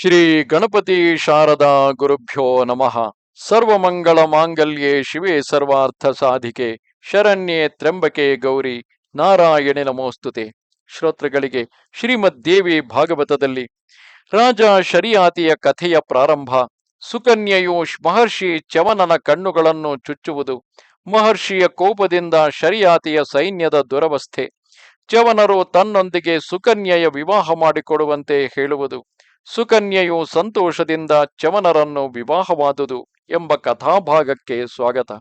ಶ್ರೀ ಗಣಪತಿ ಶಾರದಾ ಗುರುಭ್ಯೋ ನಮಃ. ಸರ್ವಮಂಗಳ ಮಾಂಗಲ್ಯೇ ಶಿವೆ ಸರ್ವಾರ್ಥ ಸಾಧಿಕೆ, ಶರಣ್ಯೆ ತ್ರ್ಯಂಬಕೆ ಗೌರಿ, ನಾರಾಯಣೆ ನಮೋಸ್ತುತೆ. ಶ್ರೋತೃಗಳಿಗೆ ಶ್ರೀಮದ್ ದೇವಿ ಭಾಗವತದಲ್ಲಿ ರಾಜ ಶರಿಯಾತಿಯ ಕಥೆಯ ಪ್ರಾರಂಭ, ಸುಕನ್ಯೆಯು ಮಹರ್ಷಿ ಚವನನ ಕಣ್ಣುಗಳನ್ನು ಚುಚ್ಚುವುದು, ಮಹರ್ಷಿಯ ಕೋಪದಿಂದ ಶರಿಯಾತಿಯ ಸೈನ್ಯದ ದುರವಸ್ಥೆ ಚವನರು ತನ್ನೊಂದಿಗೆ ಸುಕನ್ಯೆಯ ವಿವಾಹ ಮಾಡಿಕೊಡುವಂತೆ ಹೇಳುವುದು. ಸುಕನ್ಯೆಯು ಸಂತೋಷದಿಂದ ಚವನರನ್ನು ವಿವಾಹವಾದುದು ಎಂಬ ಕಥಾಭಾಗಕ್ಕೆ ಸ್ವಾಗತ.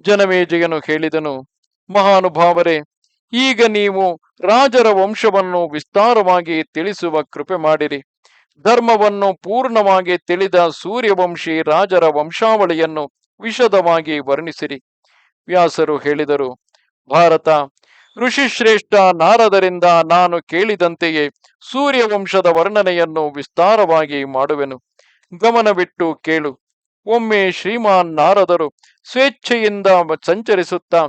ಜನಮೇಜಯನು ಹೇಳಿದನು, ಮಹಾನುಭಾವರೇ, ಈಗ ನೀವು ರಾಜರ ವಂಶವನ್ನು ವಿಸ್ತಾರವಾಗಿ ತಿಳಿಸುವ ಕೃಪೆ ಮಾಡಿರಿ. ಧರ್ಮವನ್ನು ಪೂರ್ಣವಾಗಿ ತಿಳಿದ ಸೂರ್ಯವಂಶಿ ರಾಜರ ವಂಶಾವಳಿಯನ್ನು ವಿಶದವಾಗಿ ವರ್ಣಿಸಿರಿ. ವ್ಯಾಸರು ಹೇಳಿದರು, ಭಾರತ ಋಷಿಶ್ರೇಷ್ಠ ನಾರದರಿಂದ ನಾನು ಕೇಳಿದಂತೆಯೇ ಸೂರ್ಯವಂಶದ ವರ್ಣನೆಯನ್ನು ವಿಸ್ತಾರವಾಗಿ ಮಾಡುವೆನು. ಗಮನವಿಟ್ಟು ಕೇಳು. ಒಮ್ಮೆ ಶ್ರೀಮಾನ್ ನಾರದರು ಸ್ವೇಚ್ಛೆಯಿಂದ ಸಂಚರಿಸುತ್ತಾ,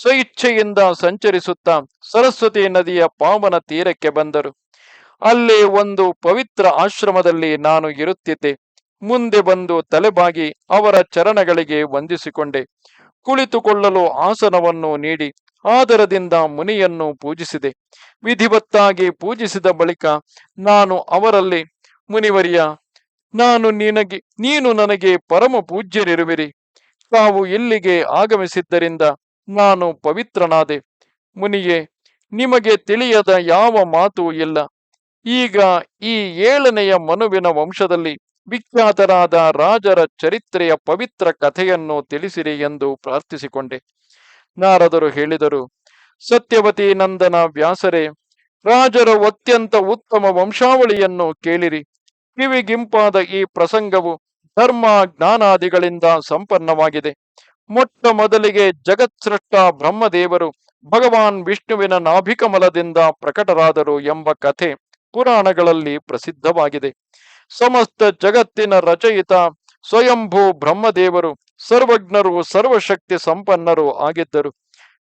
ಸ್ವಇಚ್ಛೆಯಿಂದ ಸಂಚರಿಸುತ್ತಾ ಸರಸ್ವತಿ ನದಿಯ ಪಾವನ ತೀರಕ್ಕೆ ಬಂದರು. ಅಲ್ಲಿ ಒಂದು ಪವಿತ್ರ ಆಶ್ರಮದಲ್ಲಿ ನಾನು ಇರುತ್ತಿದ್ದೆ. ಮುಂದೆ ಬಂದು ತಲೆಬಾಗಿ ಅವರ ಚರಣಗಳಿಗೆ ವಂದಿಸಿಕೊಂಡೆ. ಕುಳಿತುಕೊಳ್ಳಲು ಆಸನವನ್ನು ನೀಡಿ ಆದರದಿಂದ ಮುನಿಯನ್ನು ಪೂಜಿಸಿದೆ. ವಿಧಿವತ್ತಾಗಿ ಪೂಜಿಸಿದ ಬಳಿಕ ನಾನು ಅವರಲ್ಲಿ, ಮುನಿವರಿಯ, ನಾನು ನಿನಗೆ, ನೀನು ನನಗೆ ಪರಮ ಪೂಜ್ಯರಿರುವಿರಿ. ತಾವು ಇಲ್ಲಿಗೆ ಆಗಮಿಸಿದ್ದರಿಂದ ನಾನು ಪವಿತ್ರನಾದೆ. ಮುನಿಯೇ, ನಿಮಗೆ ತಿಳಿಯದ ಯಾವ ಮಾತು ಇಲ್ಲ. ಈಗ ಈ ಏಳನೆಯ ಮನುವಿನ ವಂಶದಲ್ಲಿ ವಿಖ್ಯಾತರಾದ ರಾಜರ ಚರಿತ್ರೆಯ ಪವಿತ್ರ ಕಥೆಯನ್ನು ತಿಳಿಸಿರಿ ಎಂದು ಪ್ರಾರ್ಥಿಸಿಕೊಂಡೆ. ನಾರದರು ಹೇಳಿದರು, ಸತ್ಯವತಿ ನಂದನ ವ್ಯಾಸರೇ, ರಾಜರ ಅತ್ಯಂತ ಉತ್ತಮ ವಂಶಾವಳಿಯನ್ನು ಕೇಳಿರಿ. ಕಿವಿಗಿಂಪಾದ ಈ ಪ್ರಸಂಗವು ಧರ್ಮ ಜ್ಞಾನಾದಿಗಳಿಂದ ಸಂಪನ್ನವಾಗಿದೆ. ಮೊಟ್ಟ ಮೊದಲಿಗೆ ಜಗತ್ಸೃಷ್ಟ ಬ್ರಹ್ಮದೇವರು ಭಗವಾನ್ ವಿಷ್ಣುವಿನ ನಾಭಿಕಮಲದಿಂದ ಪ್ರಕಟರಾದರು ಎಂಬ ಕಥೆ ಪುರಾಣಗಳಲ್ಲಿ ಪ್ರಸಿದ್ಧವಾಗಿದೆ. ಸಮಸ್ತ ಜಗತ್ತಿನ ರಚಯಿತ ಸ್ವಯಂಭೂ ಬ್ರಹ್ಮದೇವರು, ಸರ್ವಜ್ಞರು, ಸರ್ವಶಕ್ತಿ ಸಂಪನ್ನರು ಆಗಿದ್ದರು.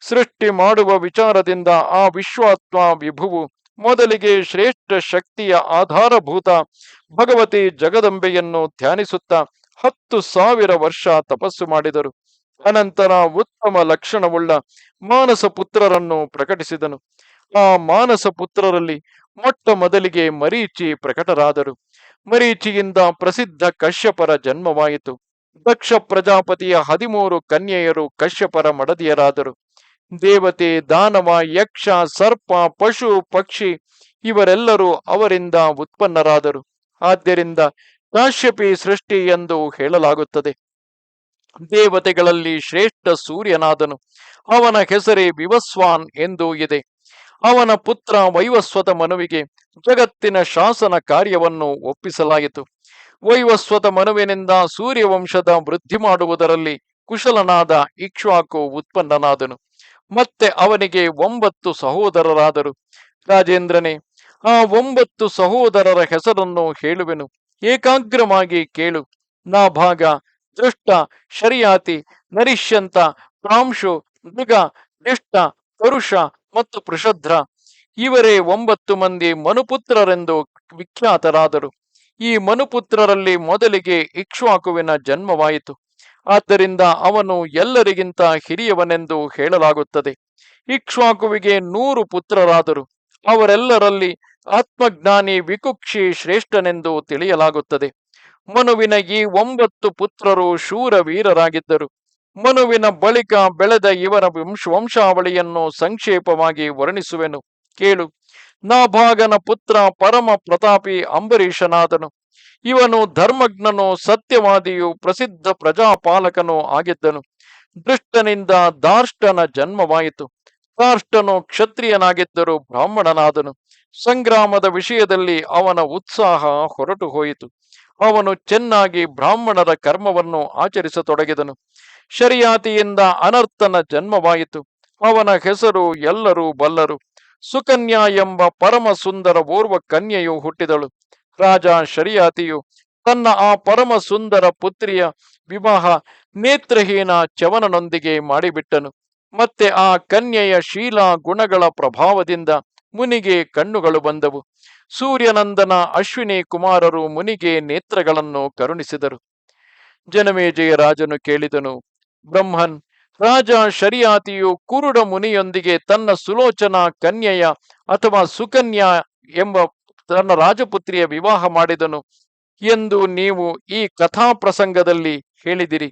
ಸೃಷ್ಟಿ ಮಾಡುವ ವಿಚಾರದಿಂದ ಆ ವಿಶ್ವಾತ್ಮ ವಿಭುವು ಮೊದಲಿಗೆ ಶ್ರೇಷ್ಠ ಶಕ್ತಿಯ ಆಧಾರಭೂತ ಭಗವತಿ ಜಗದಂಬೆಯನ್ನು ಧ್ಯಾನಿಸುತ್ತಾ ಹತ್ತು ಸಾವಿರ ವರ್ಷ ತಪಸ್ಸು ಮಾಡಿದರು. ಅನಂತರ ಉತ್ತಮ ಲಕ್ಷಣವುಳ್ಳ ಮಾನಸ ಪುತ್ರರನ್ನು ಪ್ರಕಟಿಸಿದನು. ಆ ಮಾನಸ ಪುತ್ರರಲ್ಲಿ ಮೊಟ್ಟ ಮೊದಲಿಗೆ ಮರೀಚಿ ಪ್ರಕಟರಾದರು. ಮರೀಚಿಯಿಂದ ಪ್ರಸಿದ್ಧ ಕಶ್ಯಪರ ಜನ್ಮವಾಯಿತು. ದಕ್ಷ ಪ್ರಜಾಪತಿಯ ಹದಿಮೂರು ಕನ್ಯೆಯರು ಕಶ್ಯಪರ ಮಡದಿಯರಾದರು. ದೇವತೆ, ದಾನವ, ಯಕ್ಷ, ಸರ್ಪ, ಪಶು, ಪಕ್ಷಿ ಇವರೆಲ್ಲರೂ ಅವರಿಂದ ಉತ್ಪನ್ನರಾದರು. ಆದ್ದರಿಂದ ಕಾಶ್ಯಪಿ ಸೃಷ್ಟಿ ಎಂದು ಹೇಳಲಾಗುತ್ತದೆ. ದೇವತೆಗಳಲ್ಲಿ ಶ್ರೇಷ್ಠ ಸೂರ್ಯನಾದನು. ಅವನ ಹೆಸರೇ ವಿವಸ್ವಾನ್ ಎಂದು ಇದೆ. ಅವನ ಪುತ್ರ ವೈವಸ್ವತ ಮನುವಿಗೆ ಜಗತ್ತಿನ ಶಾಸನ ಕಾರ್ಯವನ್ನು ಒಪ್ಪಿಸಲಾಯಿತು. ವೈವಸ್ವತ ಮನುವಿನಿಂದ ಸೂರ್ಯವಂಶದ ವೃದ್ಧಿ ಮಾಡುವುದರಲ್ಲಿ ಕುಶಲನಾದ ಇಕ್ಷ್ವಾಕು ಉತ್ಪನ್ನನಾದನು. ಮತ್ತೆ ಅವನಿಗೆ ಒಂಬತ್ತು ಸಹೋದರರಾದರು. ರಾಜೇಂದ್ರನೇ, ಆ ಒಂಬತ್ತು ಸಹೋದರರ ಹೆಸರನ್ನು ಹೇಳುವೆನು. ಏಕಾಗ್ರವಾಗಿ ಕೇಳು. ನಾ ಭಾಗ, ದೃಷ್ಟ, ಶರಿಯಾತಿ, ನರಿಷ್ಯಂತ, ಪ್ರಾಂಶು, ಮೃಗ ನಿಷ್ಠ ಪರುಷ ಮತ್ತು ಪೃಷಧ್ರ ಇವರೇ ಒಂಬತ್ತು ಮಂದಿ ಮನುಪುತ್ರರೆಂದು ವಿಖ್ಯಾತರಾದರು. ಈ ಮನುಪುತ್ರರಲ್ಲಿ ಮೊದಲಿಗೆ ಇಕ್ಷ್ವಾಕುವಿನ ಜನ್ಮವಾಯಿತು. ಆದ್ದರಿಂದ ಅವನು ಎಲ್ಲರಿಗಿಂತ ಹಿರಿಯವನೆಂದು ಹೇಳಲಾಗುತ್ತದೆ. ಇಕ್ಷ್ವಾಕುವಿಗೆ ನೂರು ಪುತ್ರರಾದರು. ಅವರೆಲ್ಲರಲ್ಲಿ ಆತ್ಮಜ್ಞಾನಿ ವಿಕುಕ್ಷಿ ಶ್ರೇಷ್ಠನೆಂದು ತಿಳಿಯಲಾಗುತ್ತದೆ. ಮನುವಿನ ಈ ಒಂಬತ್ತು ಪುತ್ರರು ಶೂರ ವೀರರಾಗಿದ್ದರು ಮನುವಿನ ಬಳಿಕ ಬೆಳೆದ ಇವರ ವಂಶ ವಂಶಾವಳಿಯನ್ನು ಸಂಕ್ಷೇಪವಾಗಿ ವರ್ಣಿಸುವೆನು. ಕೇಳು. ನಾಭಾಗನ ಪುತ್ರ ಪರಮ ಪ್ರತಾಪಿ ಅಂಬರೀಷನಾದನು. ಇವನು ಧರ್ಮಜ್ಞನು, ಸತ್ಯವಾದಿಯು, ಪ್ರಸಿದ್ಧ ಪ್ರಜಾಪಾಲಕನೂ ಆಗಿದ್ದನು. ದೃಷ್ಟನಿಂದ ದಾರ್ಷ್ಟನ ಜನ್ಮವಾಯಿತು. ದಾರ್ಷ್ಟನು ಕ್ಷತ್ರಿಯನಾಗಿದ್ದರೂ ಬ್ರಾಹ್ಮಣನಾದನು. ಸಂಗ್ರಾಮದ ವಿಷಯದಲ್ಲಿ ಅವನ ಉತ್ಸಾಹ ಹೊರಟು ಹೋಯಿತು ಅವನು ಚೆನ್ನಾಗಿ ಬ್ರಾಹ್ಮಣರ ಕರ್ಮವನ್ನು ಆಚರಿಸತೊಡಗಿದನು. ಶರಿಯಾತಿಯಿಂದ ಅನರ್ಥನ ಜನ್ಮವಾಯಿತು. ಅವನ ಹೆಸರು ಎಲ್ಲರೂ ಬಲ್ಲರು. ಸುಕನ್ಯಾ ಎಂಬ ಪರಮ ಸುಂದರ ಓರ್ವ ಕನ್ಯೆಯು ಹುಟ್ಟಿದಳು. ರಾಜ ಶರಿಯಾತಿಯು ತನ್ನ ಆ ಪರಮ ಸುಂದರ ಪುತ್ರಿಯ ವಿವಾಹ ನೇತ್ರಹೀನ ಚವನನೊಂದಿಗೆ ಮಾಡಿಬಿಟ್ಟನು. ಮತ್ತೆ ಆ ಕನ್ಯೆಯ ಶೀಲಾ ಗುಣಗಳ ಪ್ರಭಾವದಿಂದ ಮುನಿಗೆ ಕಣ್ಣುಗಳು ಬಂದವು. ಸೂರ್ಯನಂದನ ಅಶ್ವಿನಿ ಕುಮಾರರು ಮುನಿಗೆ ನೇತ್ರಗಳನ್ನು ಕರುಣಿಸಿದರು. ಜನಮೇಜಯ ರಾಜನು ಕೇಳಿದನು ಬ್ರಹ್ಮನ್, ರಾಜ ಶರಿಯಾತಿಯು ಕುರುಡ ಮುನಿಯೊಂದಿಗೆ ತನ್ನ ಸುಲೋಚನಾ ಕನ್ಯೆಯ ಅಥವಾ ಸುಕನ್ಯಾ ಎಂಬ ತನ್ನ ರಾಜಪುತ್ರಿಯ ವಿವಾಹ ಮಾಡಿದನು ಎಂದು ನೀವು ಈ ಕಥಾ ಪ್ರಸಂಗದಲ್ಲಿ ಹೇಳಿದಿರಿ.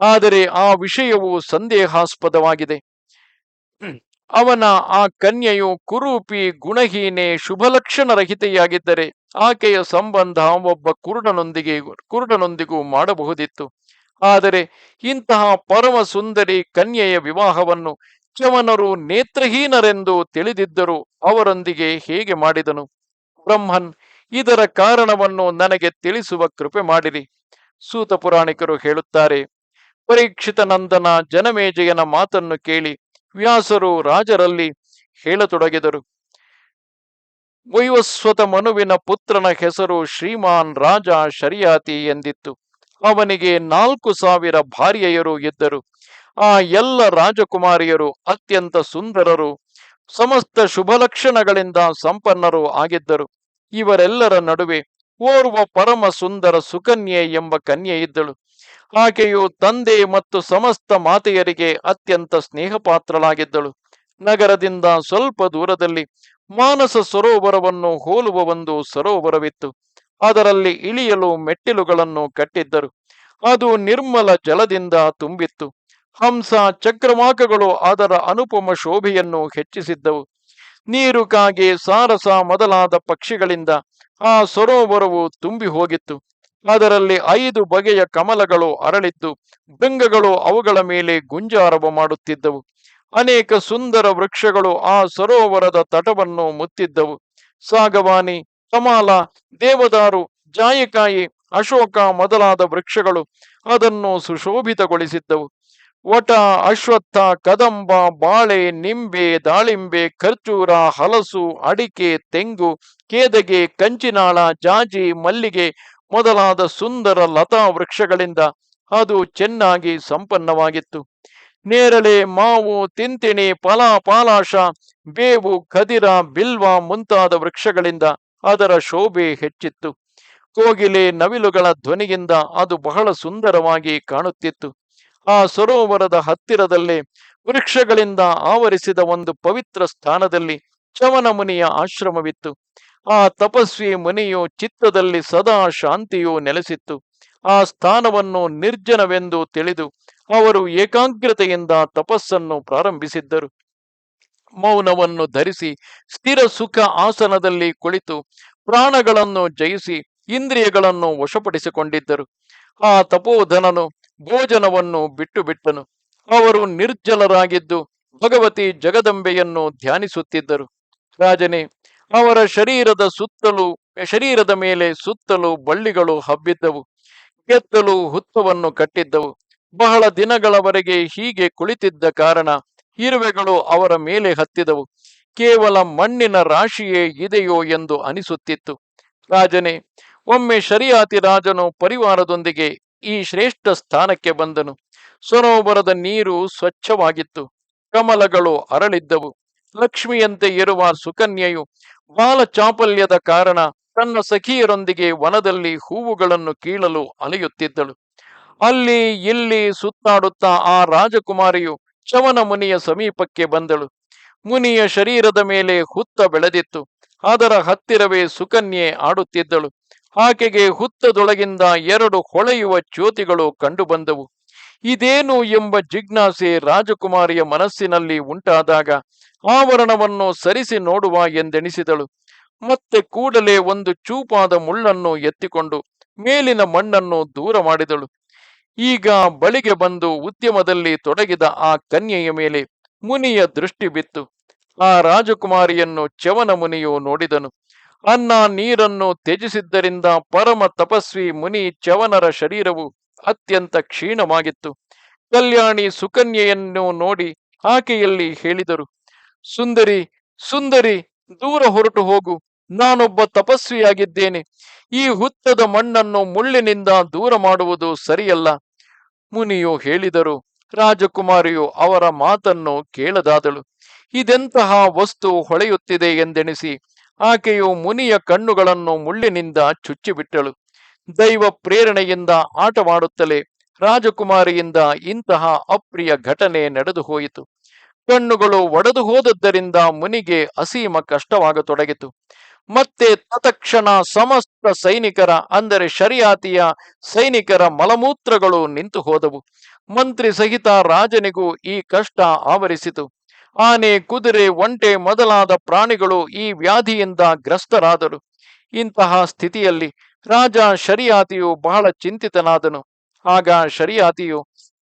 ಆದರೆ ಆ ವಿಷಯವು ಸಂದೇಹಾಸ್ಪದವಾಗಿದೆ. ಅವನ ಆ ಕನ್ಯೆಯು ಕುರೂಪಿ ಗುಣಹೀನೆ ಶುಭಲಕ್ಷಣರಹಿತೆಯಾಗಿದ್ದರೆ ಆಕೆಯ ಸಂಬಂಧ ಒಬ್ಬ ಕುರುಡನೊಂದಿಗೆ ಕುರುಡನೊಂದಿಗೂ ಮಾಡಬಹುದಿತ್ತು. ಆದರೆ ಇಂತಹ ಪರಮ ಸುಂದರಿ ಕನ್ಯೆಯ ವಿವಾಹವನ್ನು ಚವನರು ನೇತ್ರಹೀನರೆಂದು ತಿಳಿದಿದ್ದರು ಅವರೊಂದಿಗೆ ಹೇಗೆ ಮಾಡಿದನು? ಬ್ರಹ್ಮನ್, ಇದರ ಕಾರಣವನ್ನು ನನಗೆ ತಿಳಿಸುವ ಕೃಪೆ ಮಾಡಿರಿ. ಸೂತ ಪುರಾಣಿಕರು ಹೇಳುತ್ತಾರೆ, ಪರೀಕ್ಷಿತ ನಂದನ ಜನಮೇಜಯನ ಮಾತನ್ನು ಕೇಳಿ ವ್ಯಾಸರು ರಾಜರಲ್ಲಿ ಹೇಳತೊಡಗಿದರು. ವೈವಸ್ವತ ಮನುವಿನ ಪುತ್ರನ ಹೆಸರು ಶ್ರೀಮಾನ್ ರಾಜ ಶರಿಯಾತಿ ಎಂದಿತ್ತು. ಅವನಿಗೆ ನಾಲ್ಕು ಸಾವಿರ ಭಾರ್ಯೆಯರು ಇದ್ದರು. ಆ ಎಲ್ಲ ರಾಜಕುಮಾರಿಯರು ಅತ್ಯಂತ ಸುಂದರರು, ಸಮಸ್ತ ಶುಭಲಕ್ಷಣಗಳಿಂದ ಸಂಪನ್ನರು ಆಗಿದ್ದರು. ಇವರೆಲ್ಲರ ನಡುವೆ ಓರ್ವ ಪರಮ ಸುಂದರ ಸುಕನ್ಯೆ ಎಂಬ ಕನ್ಯೆ ಇದ್ದಳು. ಆಕೆಯು ತಂದೆ ಮತ್ತು ಸಮಸ್ತ ಮಾತೆಯರಿಗೆ ಅತ್ಯಂತ ಸ್ನೇಹಪಾತ್ರಳಾಗಿದ್ದಳು. ನಗರದಿಂದ ಸ್ವಲ್ಪ ದೂರದಲ್ಲಿ ಮಾನಸ ಸರೋವರವನ್ನು ಹೋಲುವ ಒಂದು ಸರೋವರವಿತ್ತು. ಅದರಲ್ಲಿ ಇಳಿಯಲು ಮೆಟ್ಟಿಲುಗಳನ್ನು ಕಟ್ಟಿದ್ದರು. ಅದು ನಿರ್ಮಲ ಜಲದಿಂದ ತುಂಬಿತ್ತು. ಹಂಸ ಚಕ್ರವಾಕಗಳು ಅದರ ಅನುಪಮ ಶೋಭೆಯನ್ನು ಹೆಚ್ಚಿಸಿದ್ದವು. ನೀರು ಕಾಗೆ ಸಾರಸ ಮೊದಲಾದ ಪಕ್ಷಿಗಳಿಂದ ಆ ಸರೋವರವು ತುಂಬಿ ಹೋಗಿತ್ತು. ಅದರಲ್ಲಿ ಐದು ಬಗೆಯ ಕಮಲಗಳು ಅರಳಿದ್ದು, ಭೃಂಗಗಳು ಅವುಗಳ ಮೇಲೆ ಗುಂಜಾರವ ಮಾಡುತ್ತಿದ್ದವು. ಅನೇಕ ಸುಂದರ ವೃಕ್ಷಗಳು ಆ ಸರೋವರದ ತಟವನ್ನು ಮುತ್ತಿದ್ದವು. ಸಾಗವಾನಿ ಕಮಾಲ ದೇವದಾರು, ಜಾಯಿಕಾಯಿ, ಅಶೋಕ ಮೊದಲಾದ ವೃಕ್ಷಗಳು ಅದನ್ನು ಸುಶೋಭಿತಗೊಳಿಸಿದ್ದವು. ವಟ, ಅಶ್ವತ್ಥ, ಕದಂಬ, ಬಾಳೆ, ನಿಂಬೆ, ದಾಳಿಂಬೆ, ಖರ್ಜೂರ, ಹಲಸು, ಅಡಿಕೆ, ತೆಂಗು, ಕೇದಗೆ, ಕಂಚಿನಾಳ, ಜಾಜಿ, ಮಲ್ಲಿಗೆ ಮೊದಲಾದ ಸುಂದರ ಲತಾ ವೃಕ್ಷಗಳಿಂದ ಅದು ಚೆನ್ನಾಗಿ ಸಂಪನ್ನವಾಗಿತ್ತು. ನೇರಳೆ, ಮಾವು, ತಿಂತಿಣಿ, ಫಲ, ಪಾಲಾಶ, ಬೇವು ಕದಿರ ಬಿಲ್ವ ಮುಂತಾದ ವೃಕ್ಷಗಳಿಂದ ಅದರ ಶೋಭೆ ಹೆಚ್ಚಿತ್ತು. ಕೋಗಿಲೆ ನವಿಲುಗಳ ಧ್ವನಿಯಿಂದ ಅದು ಬಹಳ ಸುಂದರವಾಗಿ ಕಾಣುತ್ತಿತ್ತು. ಆ ಸರೋವರದ ಹತ್ತಿರದಲ್ಲೇ ವೃಕ್ಷಗಳಿಂದ ಆವರಿಸಿದ ಒಂದು ಪವಿತ್ರ ಸ್ಥಾನದಲ್ಲಿ ಚವನ ಮುನಿಯ ಆಶ್ರಮವಿತ್ತು. ಆ ತಪಸ್ವಿ ಮುನಿಯು ಚಿತ್ತದಲ್ಲಿ ಸದಾ ಶಾಂತಿಯು ನೆಲೆಸಿತ್ತು. ಆ ಸ್ಥಾನವನ್ನು ನಿರ್ಜನವೆಂದು ತಿಳಿದು ಅವರು ಏಕಾಗ್ರತೆಯಿಂದ ತಪಸ್ಸನ್ನು ಪ್ರಾರಂಭಿಸಿದ್ದರು. ಮೌನವನ್ನು ಧರಿಸಿ ಸ್ಥಿರ ಸುಖ ಆಸನದಲ್ಲಿ ಕುಳಿತು ಪ್ರಾಣಗಳನ್ನು ಜಯಿಸಿ ಇಂದ್ರಿಯಗಳನ್ನು ವಶಪಡಿಸಿಕೊಂಡಿದ್ದರು. ಆ ತಪೋಧನನು ಭೋಜನವನ್ನು ಬಿಟ್ಟು ಬಿಟ್ಟನು ಅವರು ನಿರ್ಜಲರಾಗಿದ್ದು ಭಗವತಿ ಜಗದಂಬೆಯನ್ನು ಧ್ಯಾನಿಸುತ್ತಿದ್ದರು. ರಾಜನೇ, ಅವರ ಶರೀರದ ಸುತ್ತಲೂ, ಶರೀರದ ಮೇಲೆ ಸುತ್ತಲೂ ಬಳ್ಳಿಗಳು ಹಬ್ಬಿದ್ದವು. ಗೆದ್ದಲು ಹುತ್ತವನ್ನು ಕಟ್ಟಿದ್ದವು. ಬಹಳ ದಿನಗಳವರೆಗೆ ಹೀಗೆ ಕುಳಿತಿದ್ದ ಕಾರಣ ಇರುವೆಗಳು ಅವರ ಮೇಲೆ ಹತ್ತಿದವು. ಕೇವಲ ಮಣ್ಣಿನ ರಾಶಿಯೇ ಇದೆಯೋ ಎಂದು ಅನಿಸುತ್ತಿತ್ತು. ರಾಜನೇ, ಒಮ್ಮೆ ಶರಿಯಾತಿ ರಾಜನು ಪರಿವಾರದೊಂದಿಗೆ ಈ ಶ್ರೇಷ್ಠ ಸ್ಥಾನಕ್ಕೆ ಬಂದನು. ಸರೋವರದ ನೀರು ಸ್ವಚ್ಛವಾಗಿತ್ತು. ಕಮಲಗಳು ಅರಳಿದ್ದವು. ಲಕ್ಷ್ಮಿಯಂತೆ ಇರುವ ಸುಕನ್ಯೆಯು ಬಾಲ ಚಾಪಲ್ಯದ ಕಾರಣ ತನ್ನ ಸಖಿಯರೊಂದಿಗೆ ವನದಲ್ಲಿ ಹೂವುಗಳನ್ನು ಕೀಳಲು ಅಲೆಯುತ್ತಿದ್ದಳು. ಅಲ್ಲಿ, ಇಲ್ಲಿ ಸುತ್ತಾಡುತ್ತಾ ಆ ರಾಜಕುಮಾರಿಯು ಚವನ ಮುನಿಯ ಸಮೀಪಕ್ಕೆ ಬಂದಳು. ಮುನಿಯ ಶರೀರದ ಮೇಲೆ ಹುತ್ತ ಬೆಳೆದಿತ್ತು. ಅದರ ಹತ್ತಿರವೇ ಸುಕನ್ಯೆ ಆಡುತ್ತಿದ್ದಳು. ಆಕೆಗೆ ಹುತ್ತದೊಳಗಿಂದ ಎರಡು ಹೊಳೆಯುವ ಜ್ಯೋತಿಗಳು ಕಂಡುಬಂದವು. ಇದೇನು ಎಂಬ ಜಿಜ್ಞಾಸೆ ರಾಜಕುಮಾರಿಯ ಮನಸ್ಸಿನಲ್ಲಿ ಉಂಟಾದಾಗ ಆವರಣವನ್ನು ಸರಿಸಿ ನೋಡುವ ಎಂದೆಣಿಸಿದಳು ಮತ್ತೆ ಕೂಡಲೇ ಒಂದು ಚೂಪಾದ ಮುಳ್ಳನ್ನು ಎತ್ತಿಕೊಂಡು ಮೇಲಿನ ಮಣ್ಣನ್ನು ದೂರ ಮಾಡಿದಳು. ಈಗ ಬಳಿಗೆ ಬಂದು ಉದ್ಯಮದಲ್ಲಿ ತೊಡಗಿದ ಆ ಕನ್ಯೆಯ ಮೇಲೆ ಮುನಿಯ ದೃಷ್ಟಿ ಬಿತ್ತು. ಆ ರಾಜಕುಮಾರಿಯನ್ನು ಚವನ ಮುನಿಯು ನೋಡಿದನು. ಅನ್ನ ನೀರನ್ನು ತ್ಯಜಿಸಿದ್ದರಿಂದ ಪರಮ ತಪಸ್ವಿ ಮುನಿ ಚವನರ ಶರೀರವು ಅತ್ಯಂತ ಕ್ಷೀಣವಾಗಿತ್ತು. ಕಲ್ಯಾಣಿ ಸುಕನ್ಯೆಯನ್ನು ನೋಡಿ ಆಕೆಯಲ್ಲಿ ಹೇಳಿದರು, ಸುಂದರಿ ಸುಂದರಿ, ದೂರ ಹೊರಟು ಹೋಗು. ನಾನೊಬ್ಬ ತಪಸ್ವಿಯಾಗಿದ್ದೇನೆ. ಈ ಹುತ್ತದ ಮಣ್ಣನ್ನು ಮುಳ್ಳಿನಿಂದ ದೂರ ಮಾಡುವುದು ಸರಿಯಲ್ಲ. ಮುನಿಯು ಹೇಳಿದರು, ರಾಜಕುಮಾರಿಯು ಅವರ ಮಾತನ್ನು ಕೇಳದಾದಳು. ಇದೆಂತಹ ವಸ್ತು ಹೊಳೆಯುತ್ತಿದೆ ಎಂದೆಣಿಸಿ, ಆಕೆಯು ಮುನಿಯ ಕಣ್ಣುಗಳನ್ನು ಮುಳ್ಳಿನಿಂದ ಚುಚ್ಚಿಬಿಟ್ಟಳು. ದೈವ ಪ್ರೇರಣೆಯಿಂದ ಆಟವಾಡುತ್ತಲೇ, ರಾಜಕುಮಾರಿಯಿಂದ ಇಂತಹ ಅಪ್ರಿಯ ಘಟನೆ ನಡೆದು ಹೋಯಿತು. ಕಣ್ಣುಗಳು ಒಡೆದು ಹೋದದ್ದರಿಂದ ಮುನಿಗೆ ಅಸೀಮ ಕಷ್ಟವಾಗತೊಡಗಿತು. ಮತ್ತೆ ತತ್ಕ್ಷಣ ಸಮಸ್ತ ಸೈನಿಕರ, ಅಂದರೆ ಶರಿಯಾತಿಯ ಸೈನಿಕರ ಮಲಮೂತ್ರಗಳು ನಿಂತು ಹೋದವು. ಮಂತ್ರಿ ಸಹಿತ ರಾಜನಿಗೂ ಈ ಕಷ್ಟ ಆವರಿಸಿತು. ಆನೆ, ಕುದುರೆ, ಒಂಟೆ ಮೊದಲಾದ ಪ್ರಾಣಿಗಳು ಈ ವ್ಯಾಧಿಯಿಂದ ಗ್ರಸ್ತರಾದರು. ಇಂತಹ ಸ್ಥಿತಿಯಲ್ಲಿ ರಾಜ ಶರಿಯಾತಿಯು ಬಹಳ ಚಿಂತಿತನಾದನು. ಆಗ ಶರಿಯಾತಿಯು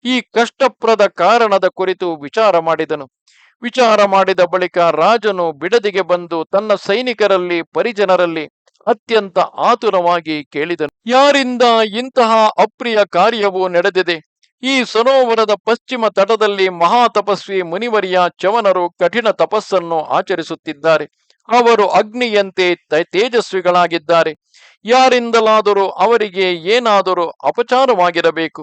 ಈ ಕಷ್ಟಪ್ರದ ಕಾರಣದ ಕುರಿತು ವಿಚಾರ ಮಾಡಿದನು. ವಿಚಾರ ಮಾಡಿದ ಬಳಿಕ ರಾಜನು ಬಿಡದಿಗೆ ಬಂದು ತನ್ನ ಸೈನಿಕರಲ್ಲಿ, ಪರಿಜನರಲ್ಲಿ ಅತ್ಯಂತ ಆತುರವಾಗಿ ಕೇಳಿದನು. ಯಾರಿಂದ ಇಂತಹ ಅಪ್ರಿಯ ಕಾರ್ಯವು ನಡೆದಿದೆ? ಈ ಸರೋವರದ ಪಶ್ಚಿಮ ತಟದಲ್ಲಿ ಮಹಾತಪಸ್ವಿ ಮುನಿವರಿಯ ಚವನರು ಕಠಿಣ ತಪಸ್ಸನ್ನು ಆಚರಿಸುತ್ತಿದ್ದಾರೆ. ಅವರು ಅಗ್ನಿಯಂತೆ ತೇಜಸ್ವಿಗಳಾಗಿದ್ದಾರೆ. ಯಾರಿಂದಲಾದರೂ ಅವರಿಗೆ ಏನಾದರೂ ಅಪಚಾರವಾಗಿರಬೇಕು?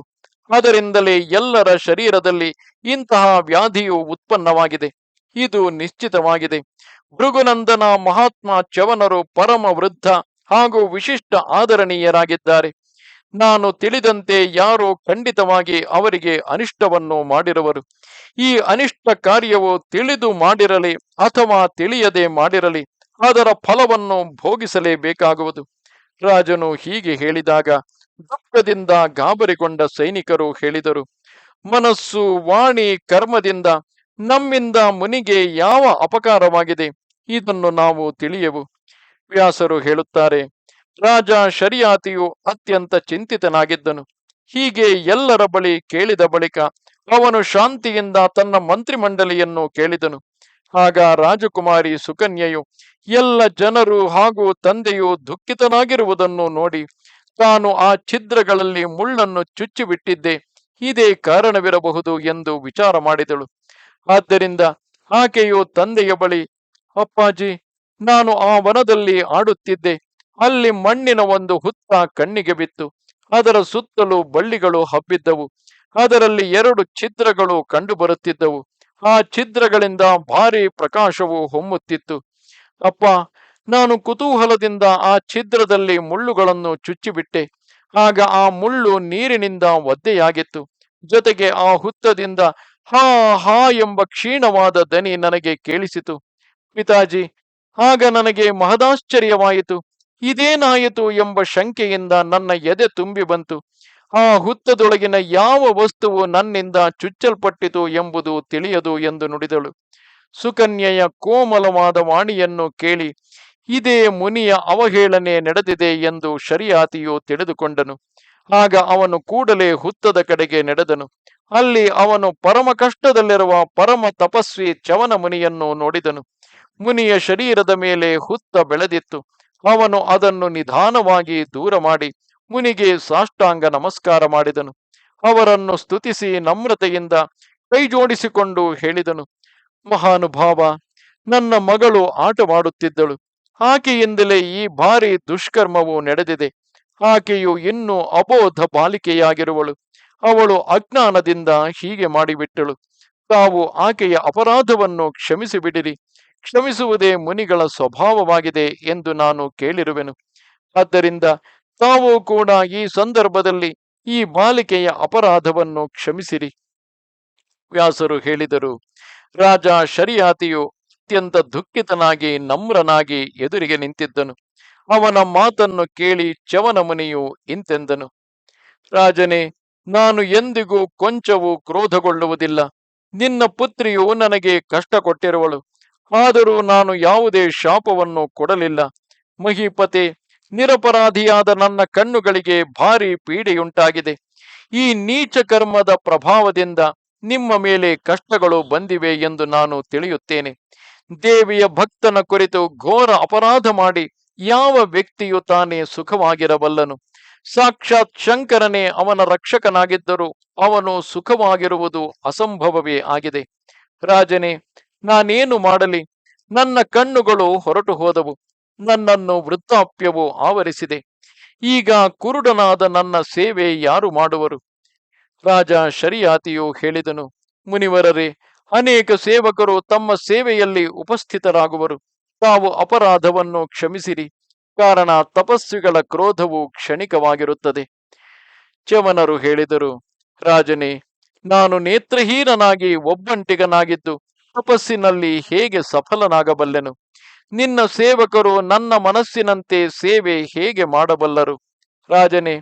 ಅದರಿಂದಲೇ ಎಲ್ಲರ ಶರೀರದಲ್ಲಿ ಇಂತಹ ವ್ಯಾಧಿಯು ಉತ್ಪನ್ನವಾಗಿದೆ. ಇದು ನಿಶ್ಚಿತವಾಗಿದೆ. ಭೃಗುನಂದನ ಮಹಾತ್ಮ ಚವನರು ಪರಮ ವೃದ್ಧ ಹಾಗೂ ವಿಶಿಷ್ಟ ಆದರಣೀಯರಾಗಿದ್ದಾರೆ. ನಾನು ತಿಳಿದಂತೆ ಯಾರು ಖಂಡಿತವಾಗಿ ಅವರಿಗೆ ಅನಿಷ್ಟವನ್ನು ಮಾಡಿರುವರು. ಈ ಅನಿಷ್ಟ ಕಾರ್ಯವು ತಿಳಿದು ಮಾಡಿರಲಿ ಅಥವಾ ತಿಳಿಯದೆ ಮಾಡಿರಲಿ, ಅದರ ಫಲವನ್ನು ಭೋಗಿಸಲೇಬೇಕಾಗುವುದು. ರಾಜನು ಹೀಗೆ ಹೇಳಿದಾಗ ದುಃಖದಿಂದ ಗಾಬರಿಗೊಂಡ ಸೈನಿಕರು ಹೇಳಿದರು, ಮನಸ್ಸು ವಾಣಿ ಕರ್ಮದಿಂದ ನಮ್ಮಿಂದ ಮುನಿಗೆ ಯಾವ ಅಪಕಾರವಾಗಿದೆ? ಇದನ್ನು ನಾವು ತಿಳಿಯವು. ವ್ಯಾಸರು ಹೇಳುತ್ತಾರೆ, ರಾಜ ಶರಿಯಾತಿಯು ಅತ್ಯಂತ ಚಿಂತಿತನಾಗಿದ್ದನು. ಹೀಗೆ ಎಲ್ಲರ ಬಳಿ ಕೇಳಿದ ಬಳಿಕ ಅವನು ಶಾಂತಿಯಿಂದ ತನ್ನ ಮಂತ್ರಿಮಂಡಲಿಯನ್ನು ಕೇಳಿದನು. ಆಗ ರಾಜಕುಮಾರಿ ಸುಕನ್ಯೆಯು ಎಲ್ಲ ಜನರು ಹಾಗೂ ತಂದೆಯು ದುಃಖಿತನಾಗಿರುವುದನ್ನು ನೋಡಿ ತಾನು ಆ ಛಿದ್ರಗಳಲ್ಲಿ ಮುಳ್ಳನ್ನು ಚುಚ್ಚಿಬಿಟ್ಟಿದ್ದೆ. ಇದೇ ಕಾರಣವಿರಬಹುದು ಎಂದು ವಿಚಾರ ಮಾಡಿದಳು. ಆದ್ದರಿಂದ ಆಕೆಯು ತಂದೆಯ ಬಳಿ, ಅಪ್ಪಾಜಿ, ನಾನು ಆ ವನದಲ್ಲಿ ಆಡುತ್ತಿದ್ದೆ. ಅಲ್ಲಿ ಮಣ್ಣಿನ ಒಂದು ಹುತ್ತ ಕಣ್ಣಿಗೆ ಬಿತ್ತು. ಅದರ ಸುತ್ತಲೂ ಬಳ್ಳಿಗಳು ಹಬ್ಬಿದ್ದವು. ಅದರಲ್ಲಿ ಎರಡು ಛಿದ್ರಗಳು ಕಂಡುಬರುತ್ತಿದ್ದವು. ಆ ಛಿದ್ರಗಳಿಂದ ಭಾರಿ ಪ್ರಕಾಶವು ಹೊಮ್ಮುತ್ತಿತ್ತು. ಅಪ್ಪ ನಾನು ಕುತೂಹಲದಿಂದ ಆ ಛಿದ್ರದಲ್ಲಿ ಮುಳ್ಳುಗಳನ್ನು ಚುಚ್ಚಿಬಿಟ್ಟೆ. ಆಗ ಆ ಮುಳ್ಳು ನೀರಿನಿಂದ ಒದ್ದೆಯಾಗಿತ್ತು. ಜೊತೆಗೆ ಆ ಹುತ್ತದಿಂದ ಹಾ ಹಾ ಎಂಬ ಕ್ಷೀಣವಾದ ದನಿ ನನಗೆ ಕೇಳಿಸಿತು. ಪಿತಾಜಿ, ಆಗ ನನಗೆ ಮಹದಾಶ್ಚರ್ಯವಾಯಿತು. ಇದೇನಾಯಿತು ಎಂಬ ಶಂಕೆಯಿಂದ ನನ್ನ ಎದೆ ತುಂಬಿ ಬಂತು. ಆ ಹುತ್ತದೊಳಗಿನ ಯಾವ ವಸ್ತುವು ನನ್ನಿಂದ ಚುಚ್ಚಲ್ಪಟ್ಟಿತು ಎಂಬುದು ತಿಳಿಯದು ಎಂದು ನುಡಿದಳು. ಸುಕನ್ಯೆಯ ಕೋಮಲವಾದ ವಾಣಿಯನ್ನು ಕೇಳಿ ಇದೇ ಮುನಿಯ ಅವಹೇಳನೆ ನಡೆದಿದೆ ಎಂದು ಶರಿಯಾತಿಯು ತಿಳಿದುಕೊಂಡನು. ಆಗ ಅವನು ಕೂಡಲೇ ಹುತ್ತದ ಕಡೆಗೆ ನಡೆದನು. ಅಲ್ಲಿ ಅವನು ಪರಮ ಕಷ್ಟದಲ್ಲಿರುವ ಪರಮ ತಪಸ್ವಿ ಚವನ ಮುನಿಯನ್ನು ನೋಡಿದನು. ಮುನಿಯ ಶರೀರದ ಮೇಲೆ ಹುತ್ತ ಬೆಳೆದಿತ್ತು. ಅವನು ಅದನ್ನು ನಿಧಾನವಾಗಿ ದೂರ ಮಾಡಿ ಮುನಿಗೆ ಸಾಷ್ಟಾಂಗ ನಮಸ್ಕಾರ ಮಾಡಿದನು. ಅವರನ್ನು ಸ್ತುತಿಸಿ ನಮ್ರತೆಯಿಂದ ಕೈಜೋಡಿಸಿಕೊಂಡು ಹೇಳಿದನು. ಮಹಾನುಭಾವ, ನನ್ನ ಮಗಳು ಆಟವಾಡುತ್ತಿದ್ದಳು. ಆಕೆಯಿಂದಲೇ ಈ ಭಾರಿ ದುಷ್ಕರ್ಮವು ನಡೆದಿದೆ. ಆಕೆಯು ಇನ್ನೂ ಅಬೋಧ ಬಾಲಿಕೆಯಾಗಿರುವಳು. ಅವಳು ಅಜ್ಞಾನದಿಂದ ಹೀಗೆ ಮಾಡಿಬಿಟ್ಟಳು. ತಾವು ಆಕೆಯ ಅಪರಾಧವನ್ನು ಕ್ಷಮಿಸಿಬಿಡಿರಿ. ಕ್ಷಮಿಸುವುದೇ ಮುನಿಗಳ ಸ್ವಭಾವವಾಗಿದೆ ಎಂದು ನಾನು ಕೇಳಿರುವೆನು. ಆದ್ದರಿಂದ ತಾವು ಕೂಡ ಈ ಸಂದರ್ಭದಲ್ಲಿ ಈ ಬಾಲಿಕೆಯ ಅಪರಾಧವನ್ನು ಕ್ಷಮಿಸಿರಿ. ವ್ಯಾಸರು ಹೇಳಿದರು, ರಾಜ, ಶರಿಯಾತಿಯು ಅತ್ಯಂತ ದುಃಖಿತನಾಗಿ, ನಮ್ರನಾಗಿ ಎದುರಿಗೆ ನಿಂತಿದ್ದನು. ಅವನ ಮಾತನ್ನು ಕೇಳಿ ಚವನ ಮುನಿಯು ಇಂತೆಂದನು. ರಾಜನೇ, ನಾನು ಎಂದಿಗೂ ಕೊಂಚವೂ ಕ್ರೋಧಗೊಳ್ಳುವುದಿಲ್ಲ. ನಿನ್ನ ಪುತ್ರಿಯು ನನಗೆ ಕಷ್ಟ ಕೊಟ್ಟಿರುವಳು ಆದರೂ ನಾನು ಯಾವುದೇ ಶಾಪವನ್ನು ಕೊಡಲಿಲ್ಲ. ಮಹಿಪತೆ, ನಿರಪರಾಧಿಯಾದ ನನ್ನ ಕಣ್ಣುಗಳಿಗೆ ಭಾರಿ ಪೀಡೆಯುಂಟಾಗಿದೆ. ಈ ನೀಚ ಕರ್ಮದ ಪ್ರಭಾವದಿಂದ ನಿಮ್ಮ ಮೇಲೆ ಕಷ್ಟಗಳು ಬಂದಿವೆ ಎಂದು ನಾನು ತಿಳಿಯುತ್ತೇನೆ. ದೇವಿಯ ಭಕ್ತನ ಕುರಿತು ಘೋರ ಅಪರಾಧ ಮಾಡಿ ಯಾವ ವ್ಯಕ್ತಿಯು ತಾನೇ ಸುಖವಾಗಿರಬಲ್ಲನು. ಸಾಕ್ಷಾತ್ ಶಂಕರನೇ ಅವನ ರಕ್ಷಕನಾಗಿದ್ದರೂ ಅವನು ಸುಖವಾಗಿರುವುದು ಅಸಂಭವವೇ ಆಗಿದೆ. ರಾಜನೇ, ನಾನೇನು ಮಾಡಲಿ? ನನ್ನ ಕಣ್ಣುಗಳು ಹೊರಟು ಹೋದವು. ನನ್ನನ್ನು ವೃದ್ಧಾಪ್ಯವು ಆವರಿಸಿದೆ. ಈಗ ಕುರುಡನಾದ ನನ್ನ ಸೇವೆ ಯಾರು ಮಾಡುವರು? ರಾಜ ಶರಿಯಾತಿಯು ಹೇಳಿದನು, ಮುನಿವರರೇ ಅನೇಕ ಸೇವಕರು ತಮ್ಮ ಸೇವೆಯಲ್ಲಿ ಉಪಸ್ಥಿತರಾಗುವರು. ತಾವು ಅಪರಾಧವನ್ನು ಕ್ಷಮಿಸಿರಿ. ಕಾರಣ ತಪಸ್ವಿಗಳ ಕ್ರೋಧವು ಕ್ಷಣಿಕವಾಗಿರುತ್ತದೆ. ಚವನರು ಹೇಳಿದರು, ರಾಜನೇ, ನಾನು ನೇತ್ರಹೀನನಾಗಿ ಒಬ್ಬಂಟಿಗನಾಗಿದ್ದು, ತಪಸ್ಸಿನಲ್ಲಿ ಹೇಗೆ ಸಫಲನಾಗಬಲ್ಲೆನು? ನಿನ್ನ ಸೇವಕರು ನನ್ನ ಮನಸ್ಸಿನಂತೆ ಸೇವೆ ಹೇಗೆ ಮಾಡಬಲ್ಲರು? ರಾಜನೇ,